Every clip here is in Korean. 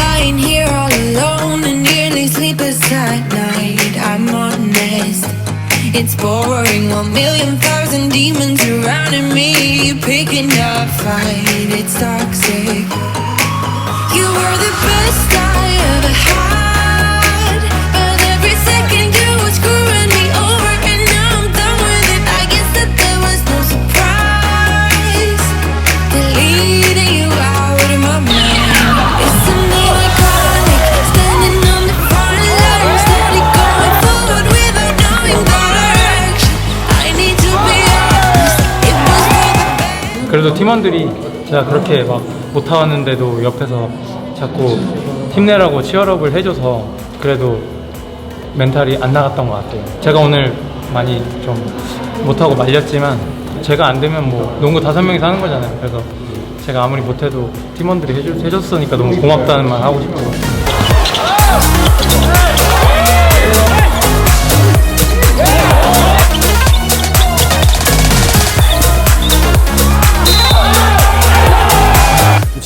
lying here all alone and nearly sleepless at night. I'm honest, it's boring. One million thousand demons surrounding me, picking up fight. It's toxic. You were the best. 그래도 팀원들이 제가 그렇게 막 못하는데도 옆에서 자꾸 힘내라고 치열업을 해줘서 그래도 멘탈이 안 나갔던 것 같아요. 제가 오늘 많이 좀 못하고 말렸지만 제가 안 되면 뭐 농구 다섯 명이서 하는 거잖아요. 그래서 제가 아무리 못해도 팀원들이 해줄, 해줬으니까 너무 고맙다는 말 하고 싶고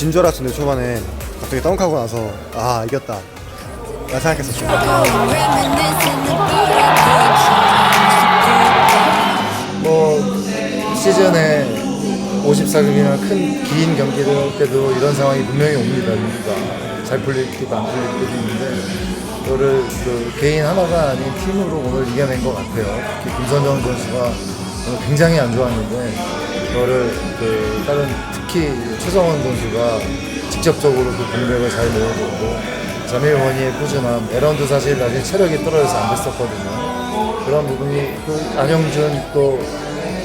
진 줄 알았는데 초반에 갑자기 덩크하고 나서 아 이겼다 나 생각했었죠 뭐 시즌에 54경기나 큰 긴 경기를 때도 이런 상황이 분명히 옵니다. 우리가 잘 풀릴 때도 안 풀릴 때도 있는데 그거를 그 개인 하나가 아닌 팀으로 오늘 이겨낸 것 같아요. 김선정 선수가 굉장히 안 좋았는데 그거를 그 다른 특히 최성원 선수가 직접적으로 그 공백을 잘 메워줬고 자밀 원희의 꾸준함 에런도 사실 나중에 체력이 떨어져서 안 됐었거든요. 그런 부분이 또 안영준 또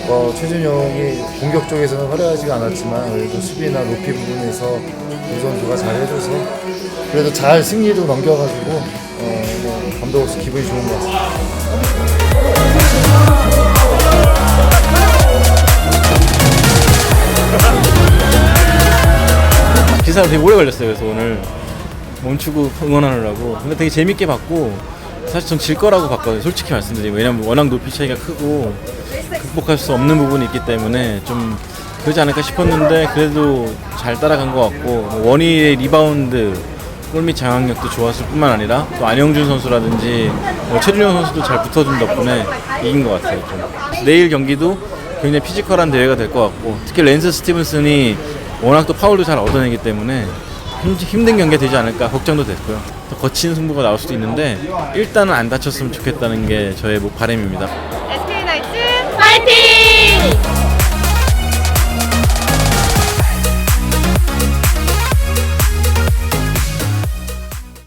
어, 최준용이 공격 쪽에서는 화려하지가 않았지만 그래도 수비나 높이 부분에서 두 선수가 잘 해줘서 그래도 잘 승리로 넘겨가지고 어, 뭐 감독으로서 기분이 좋은 것 같습니다. 사가 되게 오래 걸렸어요. 그래서 오늘 멈추고 응원하느라고. 근데 되게 재밌게 봤고 사실 전 질 거라고 봤거든요. 솔직히 말씀드리면 왜냐면 워낙 높이 차이가 크고 극복할 수 없는 부분이 있기 때문에 좀 그러지 않을까 싶었는데 그래도 잘 따라간 것 같고 뭐 원희의 리바운드 골밑 장악력도 좋았을 뿐만 아니라 또 안영준 선수라든지 뭐 최준영 선수도 잘 붙어준 덕분에 이긴 것 같아요. 좀. 내일 경기도 굉장히 피지컬한 대회가 될 것 같고 특히 랜스 스티븐슨이 워낙 또 파울도 잘 얻어내기 때문에 힘- 힘든 경기가 되지 않을까 걱정도 됐고요. 더 거친 승부가 나올 수도 있는데 일단은 안 다쳤으면 좋겠다는 게 저의 뭐 바람입니다. SK 나이츠 파이팅!